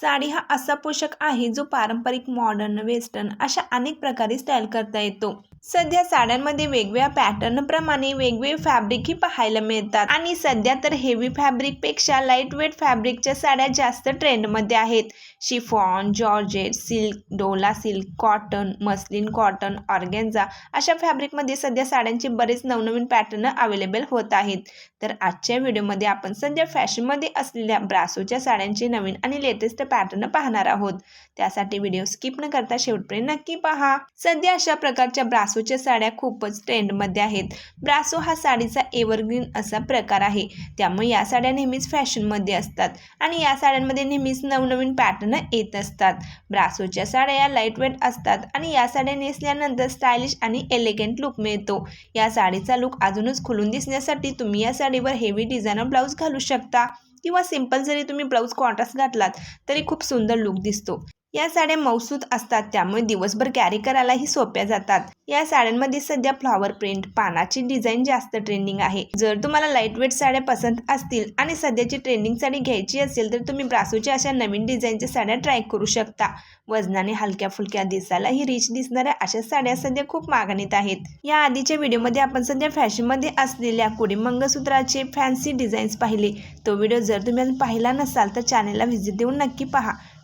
साडी हा असा पोषक आहे जो पारंपरिक मॉडर्न वेस्टर्न अशा अनेक प्रकारे स्टाईल करता येतो. सध्या साड्यांमध्ये वेगवेगळ्या पॅटर्न प्रमाणे वेगवेगळे फॅब्रिकही पाहायला मिळतात. आणि सध्या तर हेवी फॅब्रिकपेक्षा लाइट वेट फॅब्रिकच्या साड्या जास्त ट्रेंडमध्ये आहेत. Chiffon georgette silk Dola silk cotton muslin cotton organza अशा फॅब्रिकमध्ये सध्या साड्यांचे बरेच नवनवीन पॅटर्न अवेलेबल होत आहेत. तर आजच्या व्हिडिओमध्ये आपण सध्या फॅशनमध्ये असलेल्या ब्रासोच्या साड्यांचे नवीन आणि लेटेस्ट पॅटर्न पाहणार आहोत. त्यासाठी व्हिडिओ स्किप न करता शेवटपर्यंत नक्की पहा. सध्या अशा प्रकारच्या ब्रासोच्या साड्या खूपच ट्रेंडमध्ये आहेत. ब्रासो हा साडीचा एव्हरग्रीन असा प्रकार आहे. त्यामुळे या साड्या नेहमीच फॅशनमध्ये असतात आणि या साड्यांमध्ये नेहमीच नवनवीन पॅटर्न येत असतात. ब्रासोच्या साड्या या लाईटवेट असतात आणि या साड्या नेसल्यानंतर स्टायलिश आणि एलिगंट लुक मिळतो. या साडीचा लुक अजूनच खुलून दिसण्यासाठी तुम्ही या साडीवर हेवी डिझायनर ब्लाऊज घालू शकता. किंवा सिंपल जरी तुम्ही ब्लाऊज कॉन्ट्रास्ट घातलात तरी खूप सुंदर लुक दिसतो. या साड्या मौसूद असतात त्यामुळे दिवसभर कॅरी करायलाही सोप्या जातात. या साड्यांमध्ये सध्या फ्लॉवर प्रिंट पानाची डिझाईन जास्त ट्रेंडिंग आहे. जर तुम्हाला लाइट वेट साड्या पसंत असतील आणि सध्याची ट्रेंडिंग साडी घ्यायची असेल तर तुम्ही ब्रासोच्या अशा नवीन डिझाईनच्या साड्या ट्राय करू शकता. वजनाने हलक्या फुलक्या दिसायलाही रिच दिसणाऱ्या अशा साड्या सध्या खूप मागणीत आहेत. या आधीच्या व्हिडिओमध्ये आपण सध्या फॅशनमध्ये असलेल्या कुडी मंगळसूत्राचे फॅन्सी डिझाईन्स पाहिले. तो व्हिडिओ जर तुम्ही पाहिला नसाल तर चॅनेलला व्हिजिट देऊन नक्की पहा.